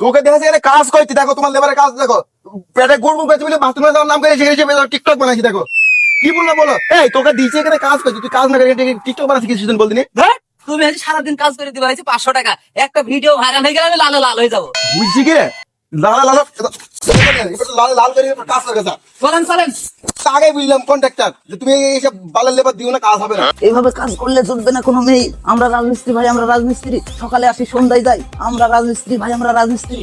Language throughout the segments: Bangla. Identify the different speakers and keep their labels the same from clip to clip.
Speaker 1: তোকে দেখেছি এখানে কাজ করছি দেখো তোমার লেবারে কাজ দেখো। পেটে গুড় মুখ পেয়েছে বলে বাথরুমে যাওয়ার নাম করে সেখানে টিকটক বানাইছি দেখো। কি বলল বলো? এই তোকে দিয়েছে এখানে কাজ করছি তুই কাজ না করে টিকটক বানাচ্ছি কিছুদিন বলদিনি।
Speaker 2: হ্যাঁ? তুমি আজ সারাদিন কাজ করে দিবা হয়েছে পাঁচশো টাকা। একটা ভিডিও ভাইরাল হয়ে গেলে আমি লাল লাল হয়ে যাব।
Speaker 1: বুঝছি কি লাল লাল আগে বুঝলাম কন্ট্রাক্টর যে তুমি এইসব বালের লেবার দিও না কাজ হবে না
Speaker 3: এইভাবে কাজ করলে চলবে না কোনো মেয়ে। আমরা রাজমিস্ত্রি ভাই আমরা রাজমিস্ত্রি। সকালে আসি সন্ধ্যায় যাই। আমরা রাজমিস্ত্রি ভাই আমরা রাজমিস্ত্রি।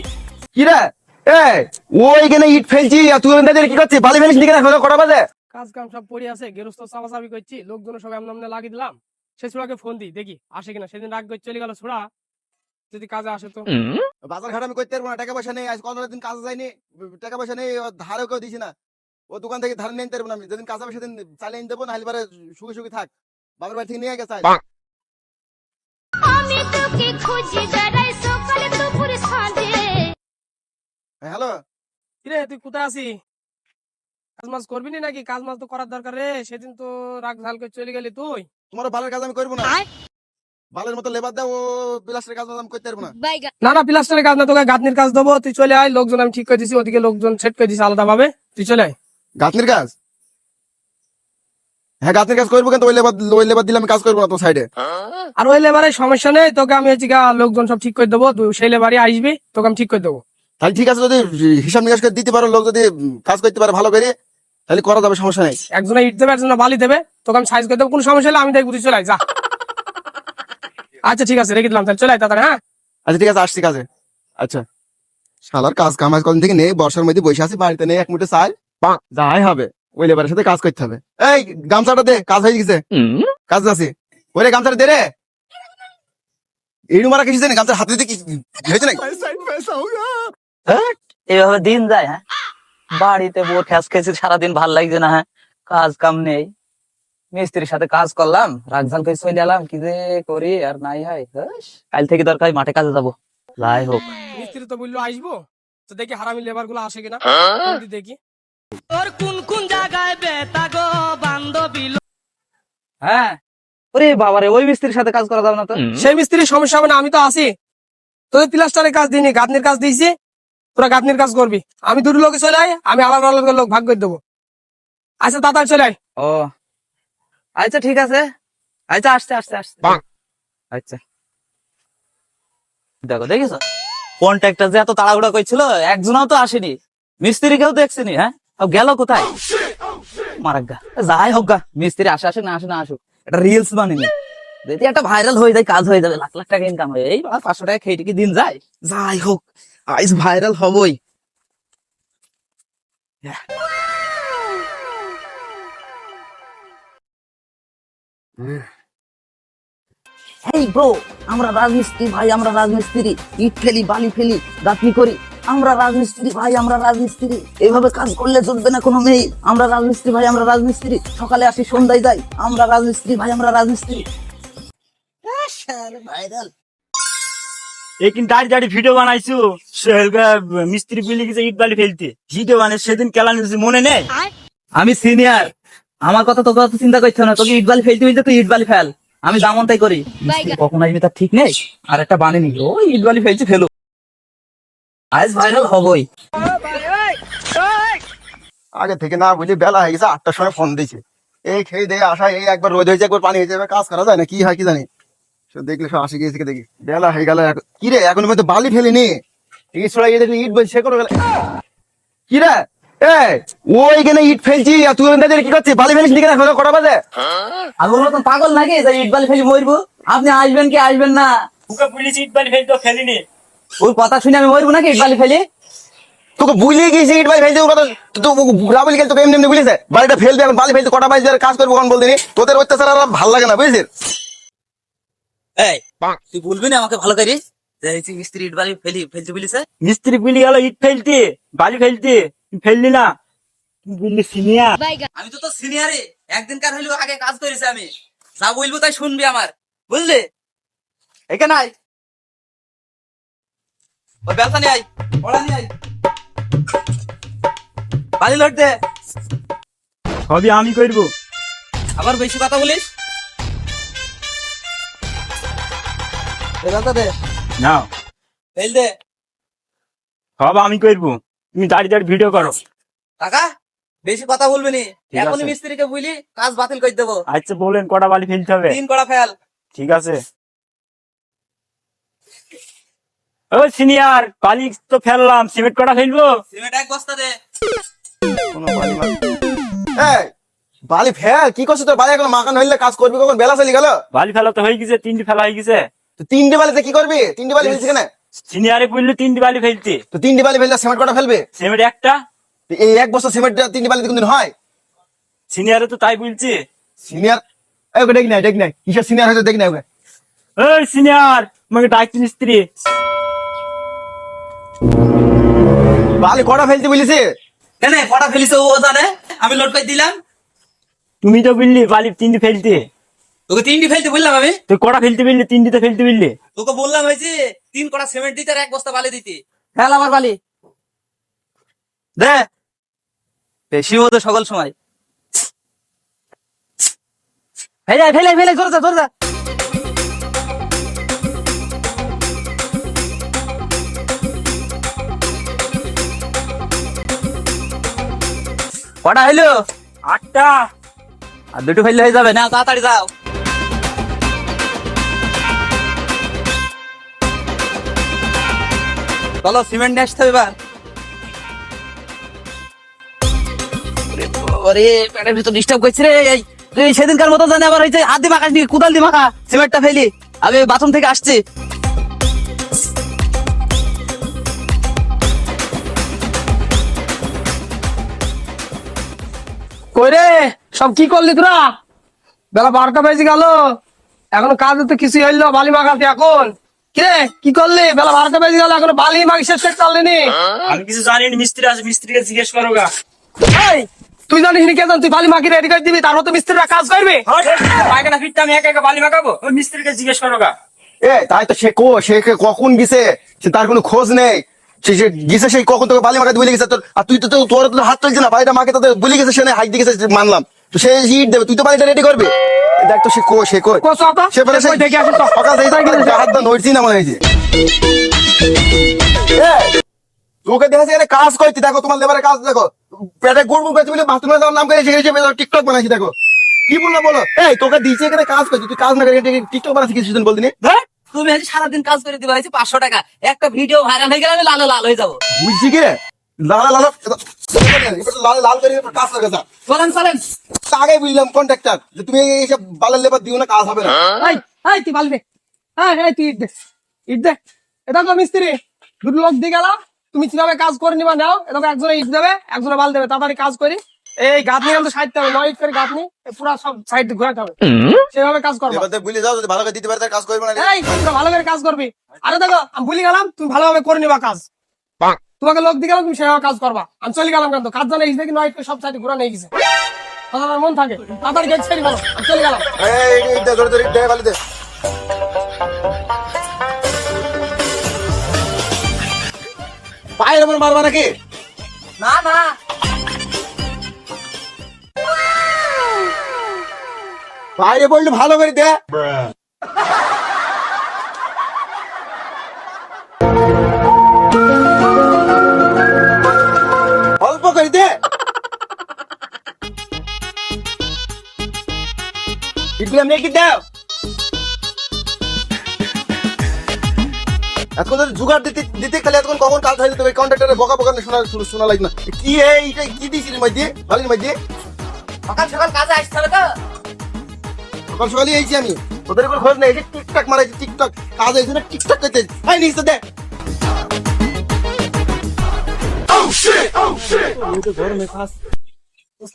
Speaker 1: কি রে? এই ও এখানে ইট ফেলছি আর তুই কি করছিস? বালি ফেলিস নিকে? রাখো কটা বাজে?
Speaker 4: কাজ কাম সব পড়ে আছে গেরস্ত চাপাচাপি করছি লোকজন সব এমন লাগিয়ে দিলাম। সে ছোড়াকে ফোন দিই দেখি আসে কিনা? সেদিন রাগ করে চলে গেল ছোড়া। যদি কাজে আসে তো?
Speaker 1: বাজার ঘাট আমি করতে পারব না টাকা পয়সা নেই আজ কত দিন কাজ যায়নি টাকা পয়সা নেই ধারেও কেউ দিছি না। ও দোকান থেকে ধার নিয়ে পারব না আমি যেদিন কাজ হবে সেদিন চালিয়ে নিতে দেবো না হলে পরে সুখে সুখে থাক। বাবার বাড়ি থেকে নিয়ে গেছে
Speaker 5: আমি তোকে খুঁজি বেড়াই সকালে দুপুর সাঁঝে
Speaker 1: হ্যালো?
Speaker 4: কিরে তুই কোথায় আছি কাজ মাছ করবি নি নাকি? কাজ মাছ তো করার দরকার রে সেদিন তো রাগ ঝাল করে চলে গেলি তুই।
Speaker 1: তোমার ভালো কাজ আমি করব না। বালের মতো লেবার দাও ও বিলাসের কাজ আমি করতে পারব না।
Speaker 4: না না প্লাস্টারের কাজ না তোকে গাঁথনির কাজ দেবো তুই চলে আয় লোকজন আমি ঠিক করে দিছি ওদিকে লোকজন সেট করে দিছি আলাদা ভাবে তুই চলে আয়।
Speaker 1: গাঁথনির কাজ? হ্যাঁ গাঁথনির কাজ করব কিন্তু ওই লেবার ওই লেবার দিলে আমি কাজ করব না তো সাইডে
Speaker 4: আর ওই লেবারের সমস্যা নেই তোকে আমি হচ্ছে লোকজন সব ঠিক করে দেবো তুই সেই লেবারে আসবি তোকে আমি ঠিক করে দেবো।
Speaker 1: তাহলে ঠিক আছে যদি হিসাব নিকাশ করে দিতে পারো লোক যদি কাজ করতে পারে ভালো করে তাহলে করা যাবে সমস্যা নেই।
Speaker 4: একজনে ইট দেবে একজনে বালি দেবে তোকে আমি সাইজ করে দেবো কোনো সমস্যা হলে আমি দেখব তুই চলে যা। আচ্ছা ঠিক আছে রেখে দিলাম তাহলে। চলে আয় তাড়াতাড়ি হ্যাঁ?
Speaker 1: আচ্ছা ঠিক আছে আসছি কাজে। আচ্ছা। শালার কাজ কামাজ কদিন থেকে নেই বর্ষার মধ্যে বসে আছি বাড়িতে নেই এক মুঠে চাল। যাই হবে ওই লেবারের সাথে কাজ করতে হবে। এই গামছাটা দে কাজ হয়ে গেছে। কাজ আছে। ওরে গামছাটা দে রে। ইড়ু মারা কিছু জানি গামছার হাতে দিতে কি হয়েছে নাকি?
Speaker 3: এইভাবে দিন যায় হ্যাঁ? বাড়িতে বউ ঠ্যাস খেয়েছি সারাদিন ভালো লাগছে না হ্যাঁ? কাজ কাম নেই। মিস্ত্রির সাথে কাজ করলাম রাগঝাল করে চলে এলাম কি যে করি আর নাই হয়। কাল থেকে দরকার মাঠে কাজে যাব। লাই হোক।
Speaker 4: মিস্ত্রি তো বলল আসব তো দেখি হারামি লেবারগুলো আসে কিনা। দিয়ে দেখি।
Speaker 2: তোর কোন কোন জায়গায় বেতা গো বান্ধবী
Speaker 3: হ্যাঁ। ওরে বাবারে ওই মিস্ত্রির সাথে কাজ করা যাবে না তো?
Speaker 4: সেই মিস্ত্রির সমস্যা হবে না আমি তো আছি। তোদের প্লাস্টারের কাজ দিইনি গাঁথনির কাজ দিয়েছি তোরা গাঁথনির কাজ করবি। আমি দুটো লোকে চলে আয় আমি আলাদা আলাদা লোক ভাগ করে দেবো। আচ্ছা তাড়াতাড়ি চলে আয়।
Speaker 3: ও। আচ্ছা ঠিক আছে। আচ্ছা আসছে আসছে আসছে। আচ্ছা। দেখো দেখেছ কন্ট্রাক্টর যে এত তাড়াহুড়া করছিল একজনও তো আসেনি। মিস্ত্রি কেউ দেখছিনি হ্যাঁ? গেল কোথায়? মারাগা যাই হোক গা মিস্ত্রি আসে আসে না আসে না আসুক। একটা রিলস বানিয়ে যদি একটা ভাইরাল হয়ে যায় কাজ হয়ে যাবে লাখ লাখ টাকা ইনকাম হয় এই পাঁচশো টাকা খেয়ে কি দিন যায়। যাই হোক আইস ভাইরাল হবই। এই ব্রো আমরা রাজমিস্ত্রি ভাই আমরা রাজমিস্ত্রি। ইট ফেলি বালি ফেলি গাঁথনি করি। আমরা রাজমিস্ত্রি ভাই আমরা রাজমিস্ত্রি। এইভাবে কাজ করলে চলবে না কোনো মেয়ে। আমরা রাজমিস্ত্রি ভাই আমরা রাজমিস্ত্রি। সকালে আসি সন্ধ্যায় যাই। আমরা রাজমিস্ত্রি ভাই আমরা রাজমিস্ত্রি। ভাইরাল।
Speaker 6: এই কিন্তু দাঁড়িয়ে দাঁড়িয়ে ভিডিও বানাইছো। মিস্ত্রি বিলি গেছে ইট বালি ফেলতে। ভিডিও বানিয়ে সেদিন কেলান মনে নেই?
Speaker 3: আমি সিনিয়র আমার কথা তোকে অত চিন্তা হবে না তোকে ইট বালি ফেলতে বলতে তুই ইট বালি ফেল। আমি যেমন তাই করি। কখন আসবে তার ঠিক নেই? আর একটা বানিয়ে ও ইট বালি ফেলছে ফেলো। আজ ভাইরাল হবই।
Speaker 1: আগে থেকে না বুঝলি বেলা হয়ে গেছে আটটার সময় ফোন দিয়েছে। এই খেয়ে দিয়ে আসা এই একবার রোদ হয়েছে একবার পানি হয়েছে এবার কাজ করা যায় না কি হয় কি জানি। সব দেখলে সব আসে গিয়েছে দেখি বেলা হয়ে গেল কি রে এখন মধ্যে বালি ফেলিনি? ইট ছড়া বলছে করে গেল কি রে? এই ওইখানে ইট ফেলছি আর তুই ওদের কি করছিস? বালি ফেলিস নিকে কটা বাজে?
Speaker 3: আমি বলব পাগল নাকি? যে ইট বালি ফেলি মরবো? আপনি আসবেন কি আসবেন না?
Speaker 6: ওকে পুলিশ ইট বালি ফেলতে ফেলিনি।
Speaker 3: ওই কথা শুনে আমি মরবো নাকি ইট বালি ফেলি?
Speaker 1: তোকে বুঝলিয়ে গেছি ইট বালি ফেলতে কথা তো রাবুল গেল তোকে এমনি এমনি বুঝেছে বালিটা ফেলবে এখন বালি ফেলতে কটা বাজে আর কাজ করব বলদিনি তোদের অত্যাচার আর ভালো লাগে না বুঝেছিস?
Speaker 3: এই তুই বলবি না আমাকে ভালো করে যে এই যে মিস্ত্রি ইট বালি ফেলি ফেলতে বলিছে?
Speaker 6: মিস্ত্রি বিলি গেল ইট ফেলতে বালি ফেলতে। ফেললি না বললি সিনিয়র
Speaker 3: আমি তো তো সিনিয়রে একদিন কার হইলেও আগে কাজ করেছি আমি। যা বলব তাই শুনবি আমার। বুঝলি? এখানে আয়। ওই ব্যবসা নিয়ে আয়। পড়া নিয়ে আয়। বালি লোট দে।
Speaker 6: সবই আমি করব।
Speaker 3: আবার বেশি কথা বলিস? দে।
Speaker 6: নাও।
Speaker 3: ফেল দে।
Speaker 6: সব আমি করব। তুমি দাঁড়িয়ে দাঁড়িয়ে ভিডিও করো।
Speaker 3: টাকা বেশি কথা বলবি নি।
Speaker 6: ঠিক
Speaker 3: এখনই মিস্ত্রিকে বুঝলি কাজ বাতিল করে দেবো।
Speaker 6: আচ্ছা বলেন কটা বালি ফেলতে হবে?
Speaker 3: তিন কড়া ফেল।
Speaker 6: ঠিক আছে। ও সিনিয়র বালি তো ফেললাম সিমেন্ট কটা ফেলব?
Speaker 3: সিমেন্ট এক বস্তা দে।
Speaker 1: কোনো বালি এই বালি ফেল? কি করছিস তোর বালি এখন মাখান হইলে কাজ করবি কখন? বেলা চলি গেল।
Speaker 6: বালি ফেলা তো হয়ে গেছে তিনটি ফেলা হয়ে গেছে।
Speaker 1: তো তিনটে বালিতে কি করবি? তিনটে বালি ফেলছিস কেন
Speaker 6: সিনিয়রে বলল তিনটি বালি ফেলতে।
Speaker 1: তো তিনটে বালি ফেললে সিমেন্ট কটা ফেলবে?
Speaker 6: সিমেন্ট একটা।
Speaker 1: এই এক বছর সিমেন্ট তিনটে বালিতে কোনদিন হয়?
Speaker 6: সিনিয়রে তো তাই বলছে।
Speaker 1: সিনিয়র এই ওকে দেখ নাই দেখ নাই। কিসের সিনিয়র হয়তো দেখ নাই ওকে।
Speaker 6: ওই সিনিয়র আমাকে ডাকছি মিস্ত্রি।
Speaker 1: বালি কটা ফেলতে বলিছে?
Speaker 3: কেন কটা ফেলিস ও জানে আমি লোড করে দিলাম।
Speaker 6: তুমি তো বললি বালি তিনটি ফেলতে।
Speaker 3: তোকে তিনটি ফেলতে বললাম আমি।
Speaker 6: তুই কটা ফেলতে বললি? তিনটি তো ফেলতে বললি?
Speaker 3: তোকে বললাম হয়েছে তিন কড়া সিমেন্ট দিতে আর এক বস্তা বালি দিতে। ফেল আমার বালি। দে। বেশি হতো সকল সময়। ফেলে ফেলে ফেলে ধরে যা ধরে যা। কটা হইল?
Speaker 6: আটটা।
Speaker 3: আর দুটো ফেললে হয়ে যাবে। না তাড়াতাড়ি যাও। চলো, সিমেন্ট নিয়ে আসতে হবে এবার। রে সেদিনকার মতো জানি আবার হয়েছে কুদাল মাখা, সিমেন্টটা ফেলি, আমি বাথরুম থেকে আসছি।
Speaker 4: কই রে, সব কি করলি তোরা? বেলা বারোটা বেজে গেল, এখনও কাজ তো কিছুই হইল বালি মাখাতে এখন। কিরে কি করলি? বেলা বারোটা বেজে গেল এখনও বালি মাখি শেষ নি
Speaker 6: আমি কিছু জানি মিস্ত্রি আছে মিস্ত্রিকে জিজ্ঞেস করো গা।
Speaker 4: তুই জানিস নি কেন তুই বালি মাখি রেডি করে দিবি তারপর তো মিস্ত্রিরা কাজ করবে।
Speaker 6: পায়খানা ফিরতে আমি একা একা বালি মাখাবো ওই মিস্ত্রিকে জিজ্ঞেস করো গা।
Speaker 1: এ তাই তো সে কো সে কখন গেছে? সে তার কোনো খোঁজ নেই। সে সে গেছে সেই কখন তোকে বালি মাখাতে বলে গেছে? তোর আর তুই তো তো- তোর তো হাত চলছে না বাড়িটা মাকে তোদের বলে গেছে সে হাইট দিয়ে গেছে মানলাম। তো সে ইট দেবে তুই তো বাড়িটা রেডি করবি? দেখ তো সে কো সে
Speaker 4: কো
Speaker 1: সে পরে সে
Speaker 4: দেখে আসি।
Speaker 1: সকাল থেকে হাত দা নড়ছি না মনে হয়েছে। তোকে দেখেছি এখানে কাজ করছি দেখো তোমার লেবারের কাজ দেখো। পেটে গুড় মুখ পেয়েছে বলে বাথরুমে যাওয়ার নাম করে সেখানে টিকটক বানাইছি দেখো। কি বলল বলো? এই তোকে দিয়েছে এখানে কাজ করছি তুই কাজ না করে টিকটক বানাচ্ছি কিছু দিন বলদিনি
Speaker 2: তুমি আজ সারাদিন কাজ করে দিবা পাঁচশো টাকা। একটা ভিডিও ভাইরাল হয়ে গেলে আমি লাল লাল হয়ে যাব।
Speaker 1: বুঝছি কি লাল লাল কাজ করে
Speaker 4: নিবা নাও এটা একজনে ইট দেবে একজনে বাল দেবে তাড়াতাড়ি কাজ করি এই গাঁথনি কিন্তু সাইডতে হবে নয় ইট করে গাঁথনি পুরা সব সাইড ঘুরাতে হবে সেভাবে কাজ করবা
Speaker 1: এবার যাও যদি ভালো করে দিতে পারে কাজ করবে
Speaker 4: ভালো করে কাজ করবি। আরে দেখো, আমি ভুলে গেলাম, তুমি ভালোভাবে করে নিবা কাজ। তোমাকে লোক দিয়ে গেলাম তুমি সেভাবে কাজ করবা। আমি চলে গেলাম কিন্তু কাজ জানে ইস দেখি নয় সব সাইড ঘুরা নিয়ে গেছে আমার মন থাকে? তাড়াতাড়ি গেট ছেড়ে গেল আমি চলে গেলাম।
Speaker 1: ধরে ধরে ভালো দে। পায়ের উপর মারবা নাকি?
Speaker 2: না না।
Speaker 1: বাইরে বললে ভালো করে দে। ইটগুলো আমি কি দাও? এখন তো জুগাড় দিতে দিতে খালি এখন কখন কাজ হয়ে যেত কন্ট্রাক্টরের বকা বকা শোনা শোনা- লাগে না। কি এইটা কি দিয়েছিস মাই দিয়ে ভালো মাই দিয়ে
Speaker 2: সকাল সকাল কাজে আসতে হবে তো?
Speaker 1: সকাল সকালই এইছি আমি। ওদের উপর খোঁজ নেই এই যে টিকটক মারাইছি টিকটক। কাজ হয়েছে না টিকটক করতে। হাই নিস দে।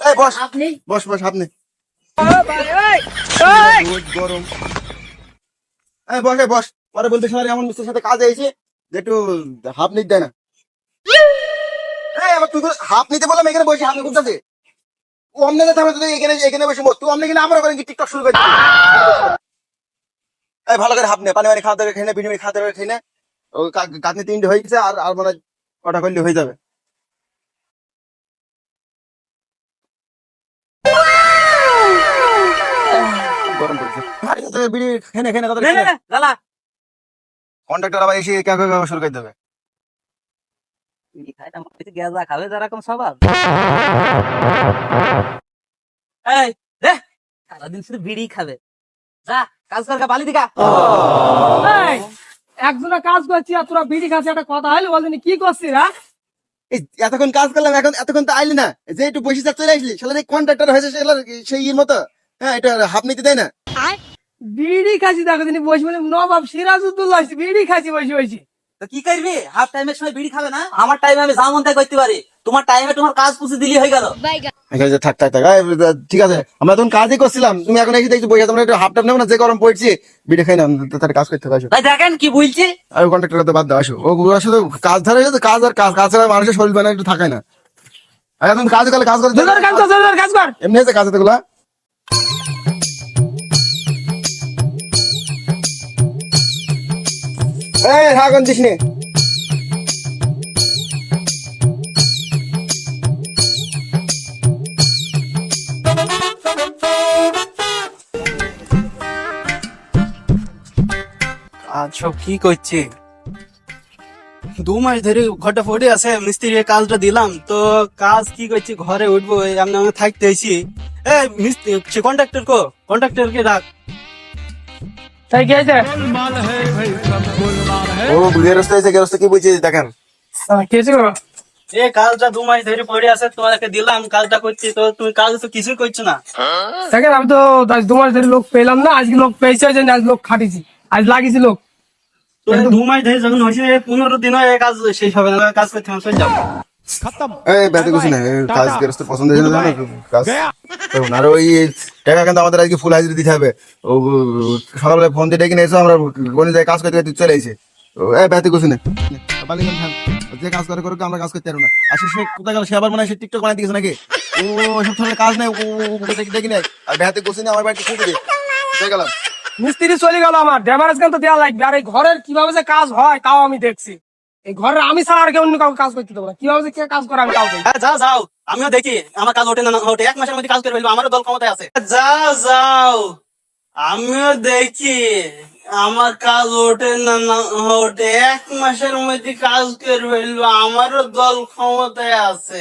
Speaker 1: এই বস
Speaker 2: আপনি?
Speaker 1: বস বস আপনি। বস পরে বলতে সাথে কাজ হয়েছে যে একটু হাফ নিতে দেয় না। হাফ নিতে বললাম, এখানে বসে হাফ ও এখানে এখানে বসে কিনা আমরা টিকটক শুরু করে ভালো করে হাফ পানি পানি খাওয়া দাওয়া খেয়ে নে ও তিনটে হয়ে গেছে, আর আর মানে কটা করলে হয়ে যাবে। বিড়ি খেয়ে নে খেয়ে নে তাড়াতাড়ি
Speaker 2: না
Speaker 1: খেয়ে
Speaker 2: না
Speaker 1: নে।
Speaker 2: না লালা
Speaker 1: কন্ট্রাক্টর আবার এসে কে কে কে শুরু করে দেবে।
Speaker 3: বিড়ি খায় না, কিছু গেঁজা খাবে যেরকম স্বভাব এই দে সারাদিন শুধু বিড়ি খাবে। যা কাজ কর বালি দিকা।
Speaker 4: একজনে কাজ করছি আর তোরা বিড়ি খাচ্ছি একটা কথা হইলে বলছিনি কি করছিস হ্যাঁ?
Speaker 1: এতক্ষণ কাজ করলাম এখন এতক্ষণ তো আইলি না। যে একটু বসে চলে আসলি। শালা কন্ট্রাক্টর হয়েছে সেই ইয়ের মতো। হ্যাঁ এটা হাফ নিতে দেয় না।
Speaker 4: বিড়ি খাচ্ছি দেখো তিনি বসে বলে নবাব সিরাজউদ্দৌলা আসছি বিড়ি খাচ্ছি বসে বসে।
Speaker 3: তো কি করবি? হাফ টাইমের সময় বিড়ি খাবে না? আমার টাইমে আমি যেমন তাই করতে পারি। তোমার টাইমে তোমার কাজ পুষে দিলি হয়ে গেল।
Speaker 1: থাক থাক থাক ঠিক আছে আমরা তখন কাজই করছিলাম। তুমি এখন এসে দেখছি বসে তোমরা একটু হাফ টাইম নেব না যে গরম পড়ছে বিড়ে খাই না তার কাজ করতে আসো।
Speaker 3: ভাই দেখেন কি বলছি?
Speaker 1: আর কন্ট্রাক্টর তো বাদ দাও আসো। ও ওরা শুধু কাজ ধরে তো কাজ আর কাজ কাজ ছাড়া মানুষের শরীর বানায় একটু থাকায় না। আর এখন কাজ করলে কাজ করে
Speaker 4: কাজ কর
Speaker 1: এমনি আছে কাজগুলা এই
Speaker 7: কি করছে? দু মাস ধরে ঘরটা পড়ে আছে মিস্ত্রি কাজটা দিলাম, তো কাজ কি করছি? ঘরে উঠবো আমি থাকতে হয়েছি এ, মিস্ত্রি কন্ট্রাক্টর কো? কন্ট্রাক্টর কে ডাক।
Speaker 4: তাই কি হয়েছে
Speaker 1: ও গেরস্ত এসে গেরস্ত কি বলছে দেখেন।
Speaker 4: কি হয়েছে
Speaker 7: এ কাজটা দু মাস ধরে পড়ে আছে তোমাকে দিলাম কাজটা করছি তো তুমি কাজ তো কিছুই করছ না।
Speaker 4: দেখেন আমি তো আজ দু মাস ধরে লোক পেলাম না আজকে লোক পেয়েছে ওই আজ লোক খাটিছি। আজ লাগিয়েছি লোক।
Speaker 7: দু মাস ধরে যখন হয়েছে পনেরো দিন হয় কাজ শেষ হবে না কাজ করতে হবে চলে
Speaker 1: এই ব্যথা কিছু না কাজ গেরস্ত পছন্দ হয়েছে না কাজ। দেখুন, আর ওই টাকা কিন্তু আমাদের আজকে ফুল হাজিরা দিতে হবে। ও সকালবেলা ফোন দিয়ে ডেকে নিয়ে এসো আমরা কোন জায়গায় কাজ করতে করতে চলে এসে ও এই কিছু না। যে কাজ করে করুক আমরা কাজ করতে পারব না। আর সে কোথায় গেল? সে আবার মনে হয় সে টিকটক বানাই দিয়েছে নাকি? ও সব ধরনের কাজ নেই ও ডেকে ডেকে নেয় আর ব্যথা কিছু না আমার বাড়িতে দিবে চলে গেলাম?
Speaker 4: মিস্ত্রি চলে গেল আমার ডেমারেজ তো দেওয়া লাগবে। আর এই ঘরের কীভাবে যে কাজ হয় তাও আমি দেখছি। এই ঘরে আমি ছাড়া আর কেউ অন্য কাউকে কাজ করতে দেবো না। কীভাবে কে কাজ করে আমি কাউকে?
Speaker 7: যাও যাও। আমিও দেখি। আমার কাজ ওঠে না ওঠে। এক মাসের মধ্যে কাজ করে ফেলব। দল ক্ষমতায় আছে। যাও যাও। আমিও দেখি। আমার কাজ ওঠে না, ওঠে। এক মাসের মধ্যে কাজ করে ফেলব। আমারও দল ক্ষমতায় আছে।